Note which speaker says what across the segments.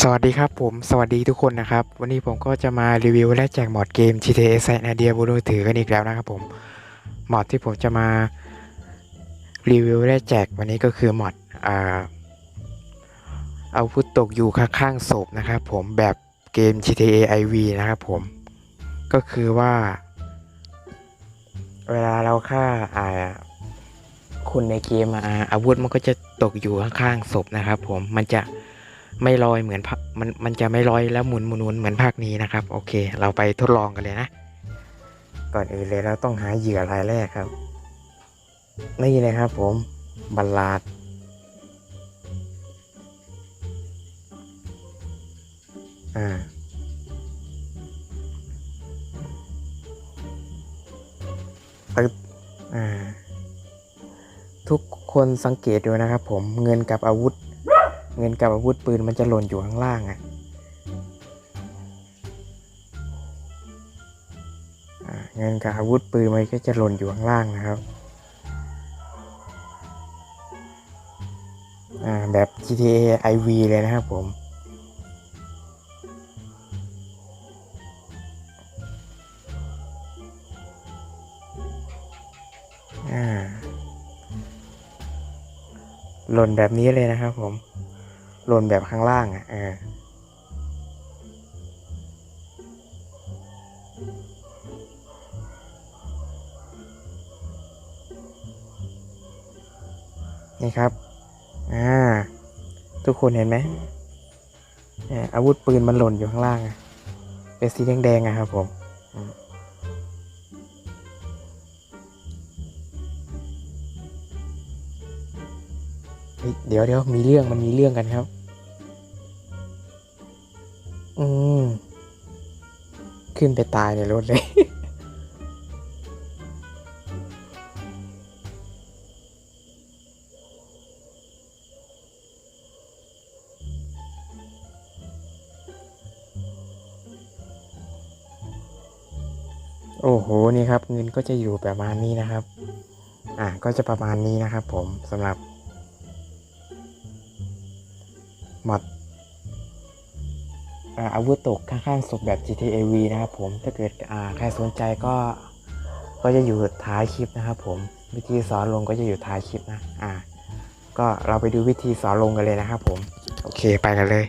Speaker 1: สวัสดีครับผมสวัสดีทุกคนนะครับ วันนี้ผมก็จะมารีวิวและแจกหมอดเกม GTA San Andreas บนมือถือกันอีกแล้วนะครับผมหมอดที่ผมจะมารีวิวและแจกวันนี้ก็คือหมอดอ่าอาวุธตกอยู่ข้างๆศพนะครับผมแบบเกม GTA IV นะครับผมก็คือว่า เวลาเราฆ่าอ่าคนในเกมอาอาวุธมันก็จะตกอยู่ข้างๆศพนะครับผมมันจะ ไม่ลอยเหมือนมันมันจะไม่ลอยแล้วหมุนหมุนหมุนเหมือนภาคนี้นะครับ โอเค เราไปทดลองกันเลยนะ ก่อนอื่นเลยเราต้องหาเหยื่อรายแรกครับ นี่เลยครับผมบัลลาดอ่าตึ๊บอ่า ทุกคนสังเกตดูนะครับผมเงินกับอาวุธ เงินกับอาวุธปืนมันจะหล่นอยู่ข้างล่างอะ่ะเงินกับอาวุธปืนมันก็จะหล่นอยู่ข้างล่างนะครับอ่าแบบ GTA IV เลยนะครับผมอ่าหล่นแบบนี้เลยนะครับผม หล่นแบบข้างล่างอะเออนี่ครับ อ่า ทุกคนเห็นไหมเนี่ยอาวุธปืนมันหล่นอยู่ข้างล่างอะเป็นสีแดงๆอะครับผม เดี๋ยวเดี๋ยวมีเรื่องมันมีเรื่องกันครับ อืม ขึ้นไปตายในรถเลย โอ้โห นี่ครับ เงินก็จะอยู่ประมาณนี้นะครับ อ่าก็จะประมาณนี้นะครับผมสำหรับ มอดอาวุธตกข้างๆศพแบบ GTA V นะครับผมถ้าเกิดใครสนใจก็ก็จะอยู่ท้ายคลิปนะครับผมวิธีสอนลงก็จะอยู่ท้ายคลิปนะอ่าก็เราไปดูวิธีสอนลงกันเลยนะครับผม โอเคไปกันเลย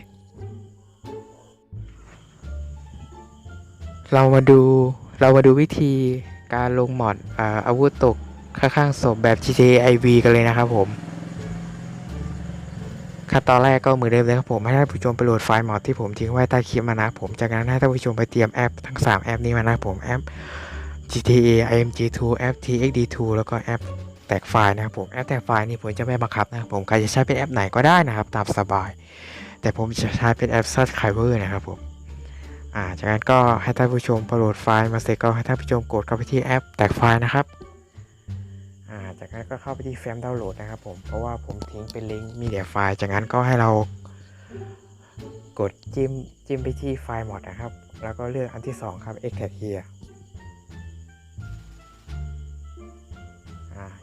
Speaker 1: เรามาดูเรามาดูวิธีการลงหมอดอาอาวุธตกข้างๆศพแบบ GTA IV กันเลยนะครับผม ขั้นตอนแรกก็เหมือนเดิมเลยครับผมให้ท่านผู้ชมไปโหลดไฟล์หมอดที่ผมทิ้งไว้ใต้คลิปมานะผมจากนั้นให้ท่านผู้ชมไปเตรียมแอปทั้ง 3 แอปนี้มานะผมแอป GTA IMG2 แอป TXD2 แล้วก็แอปแตกไฟล์นะครับผมแอปแตกไฟล์นี่ผมจะไม่บังคับนะครับผมใครจะใช้เป็นแอปไหนก็ได้นะครับตามสบาย แต่ผมจะใช้เป็นแอป Subscriber นะครับผมอ่าจากนั้นก็ให้ท่านผู้ชมโหลดไฟล์มาเสร็จก็ให้ท่านผู้ชมกดเข้าไปที่แอปแตกไฟล์นะครับ จากนั้นก็เข้าไปที่แฟ้มดาวน์โหลดนะครับผมเพราะว่าผมทิ้งเป็นลิงก์มีแต่ไฟล์จากนั้นก็ให้เรากดจิ้มจิ้มไปที่ไฟล์หมดนะครับ แล้วก็เลือกอันที่ 2 ครับ extract here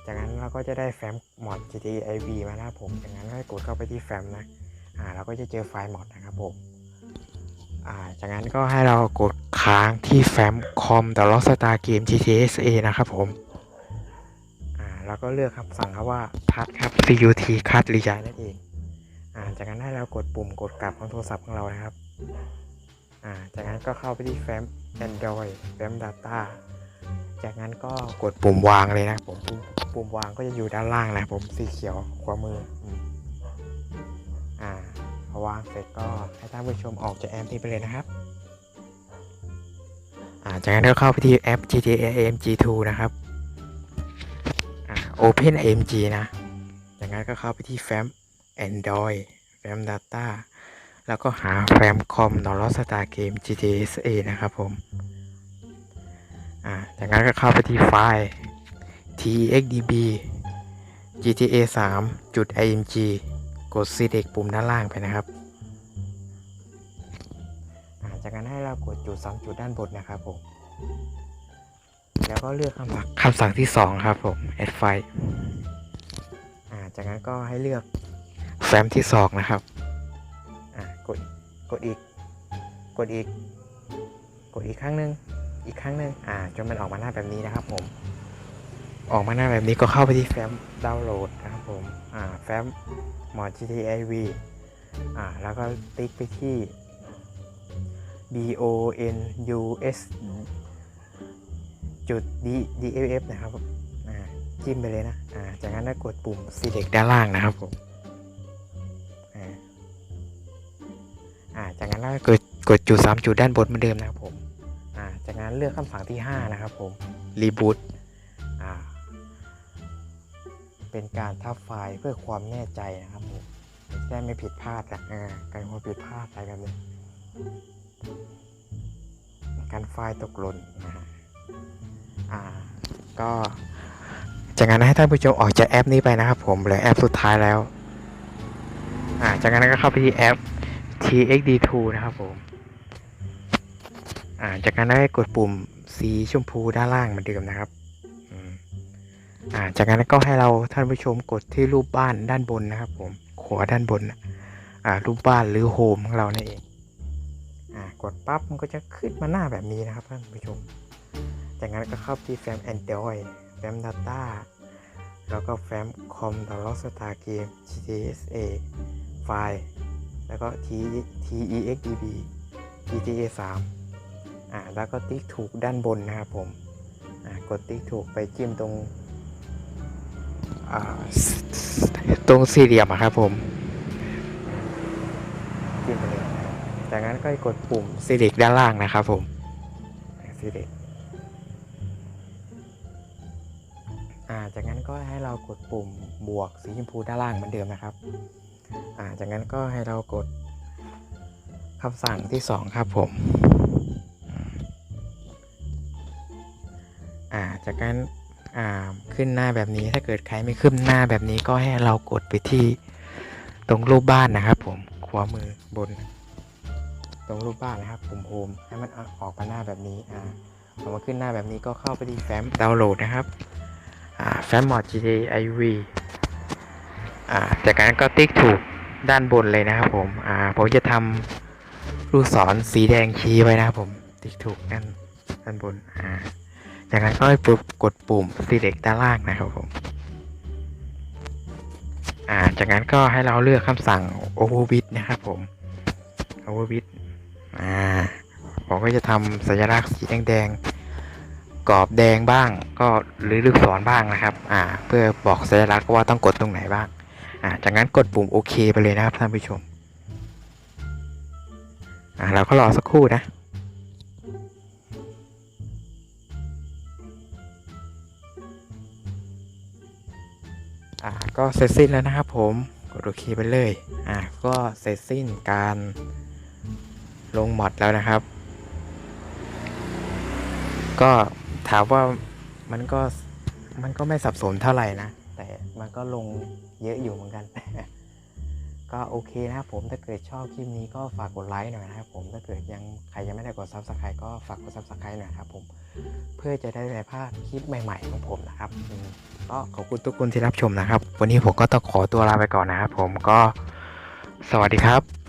Speaker 1: จากนั้นเราก็จะได้แฟ้มหมอด G T I V มานะครับผม จากนั้นก็ให้กดเข้าไปที่แฟ้มนะ อ่า เราก็จะเจอไฟล์มอดนะครับผม อ่า จากนั้นก็ให้เรากดค้างที่แฟ้มคอมแต่ล็อกสตาร์เกม GTSA นะครับผม แล้วก็เลือกคำสั่งครับว่าคัดครับ CUT คัดรีจายนั่นเองอ่าจากนั้นให้เรากดปุ่มกดกลับของโทรศัพท์ของเรานะครับอ่าจากนั้นก็เข้าไปที่แฟ้ม Android แฟ้ม Data จากนั้นก็กดปุ่มวางเลยนะผมปุ่มปุ่มวางก็จะอยู่ด้านล่างนะผมสีเขียวขวามืออ่าพอวางเสร็จก็ให้ท่านผู้ชมออกจากแอปนี้ไปเลยนะครับอ่าจากนั้นก็เข้าไปที่แอป GTA AMG 2 นะครับ Open AMG นะจากนั้นก็เข้าไปที่แฟ้ม Android แฟ้ม Data แล้วก็หาแฟ้มคอมดอลลาร์สตาร์เกม GTA นะครับผมอ่าจากนั้นก็เข้าไปที่ไฟล์ txdb GTA 3จุด img กด select ปุ่มด้านล่างไปนะครับอ่าจากนั้นให้เรากดจุดสองจุดด้านบนนะครับผม แล้วก็เลือกคำสั่งคำสั่งที่ 2 ครับผม add file อ่าจากนั้นก็ให้เลือกแฟ้มที่ 2 นะครับอ่ากดกดอีก กดอีก กดอีกครั้งหนึ่งอีกครั้งหนึ่งอ่าจนมันออกมาหน้าแบบนี้นะครับผม ออกมาหน้าแบบนี้ก็เข้าไปที่แฟ้มดาวน์โหลดนะครับผมอ่าแฟ้มหมอด GTA IV อ่าแล้วก็ติ๊กไปที่ D O N U S จุด D D F F นะครับจิ้มไปเลยนะาจากนั้นกดปุ่ม select ด้านล่างนะครับผมาจากนั้นก็กดกดจุดสามจุดด้านบนเหมือนเดิมนะครับผมาจากนั้นเลือกคำสั่งที่ 5 นะครับผม reboot เป็นการทับไฟล์เพื่อความแน่ใจนะครับผมจะได้ไม่ผิดพลาดนะการความผิดพลาดอะไรแบบนี้การไฟล์ตกหล่นนะฮะ อ่าก็จากนั้นให้ท่านผู้ชมออกจากแอปนี้ไปนะครับผมเหลือแอปสุดท้ายแล้วอ่าจากนั้นก็เข้าไปที่แอป TXD2 นะครับผมอ่าจากนั้นได้กดปุ่มสีชมพูด้านล่างเหมือนเดิมนะครับอ่าจากนั้นก็ให้เราท่านผู้ชมกดที่รูปบ้านด้านบนนะครับผมขวาด้านบนอ่ารูปบ้านหรือโฮมของเรานั่นเองอ่ากดปั๊บมันก็จะขึ้นมาหน้าแบบนี้นะครับท่านผู้ชม จากนั้นก็เข้าที่แฟ้ม Android แฟ้ม Data แล้วก็แฟ้ม Com ดาวน์โหลสตาร์เกม GTSA ไฟล์แล้วก็ T TEXDB GTA 3อ่าแล้วก็ติ๊กถูกด้านบนนะครับผมอ่ากดติ๊กถูกไปจิ้มตรงอ่าตรงสี่เหลี่ยมอะครับผมจิ้มไปเลยจากนั้นก็กดปุ่ม select ด้านล่างนะครับผม select อ่าจากนั้นก็ให้เรากดปุ่มบวกสีชมพูด้านล่างเหมือนเดิมนะครับอ่าจากนั้นก็ให้เรากดคำสั่งที่ 2 ครับผมอ่าจากนั้นอ่าขึ้นหน้าแบบนี้ถ้าเกิดใครไม่ขึ้นหน้าแบบนี้ก็ให้เรากดไปที่ตรงรูปบ้านนะครับ ผมขวามือบน ตรงรูปบ้านนะครับปุ่มโฮมให้มันออกมาหน้าแบบนี้อ่าพอมาขึ้นหน้าแบบนี้ก็เข้าไปที่แฟ้มดาวน์โหลดนะครับ แฟ้มมอด GTA IV จากนั้นก็ติ๊กถูกด้านบนเลยนะครับผมผมจะทำลูกศรสีแดงชี้ไว้นะครับผม ติ๊กถูกด้านด้านบนจากนั้นก็ปุ๊บกดปุ่ม select ด้านล่างนะครับผมาจากนั้นก็ให้เราเลือกคำสั่ง overbit นะครับผม overbit ผมก็จะทำสัญลักษณ์สีแดงๆ กรอบแดงบ้าง ก็หรือลูกศรบ้างนะครับ อ่า เพื่อบอกสัญลักษณ์ว่าต้องกดตรงไหนบ้าง อ่า จากนั้นกดปุ่มโอเคไปเลยนะครับท่านผู้ชม อ่า เราก็รอสักครู่นะอ่าก็เสร็จสิ้นแล้วนะครับผมกดโอเคไปเลยอ่าก็เสร็จสิ้นการลงมอดแล้วนะครับ ก็ ถามว่ามันก็มันก็ไม่สับสนเท่าไหร่นะ แต่มันก็ลงเยอะอยู่เหมือนกัน ก็โอเคนะครับผมถ้าเกิดชอบคลิปนี้ก็ฝากกดไลค์หน่อยนะครับผมถ้าเกิดยังใครยังไม่ได้กด subscribe ก็ฝากกด subscribe หน่อยครับผมเพื่อจะได้ไม่พลาดคลิปใหม่ ๆ ของผมนะครับก็ขอบคุณทุกคนที่รับชมนะครับ วันนี้ผมก็ต้องขอตัวลาไปก่อนนะครับผมก็สวัสดีครับ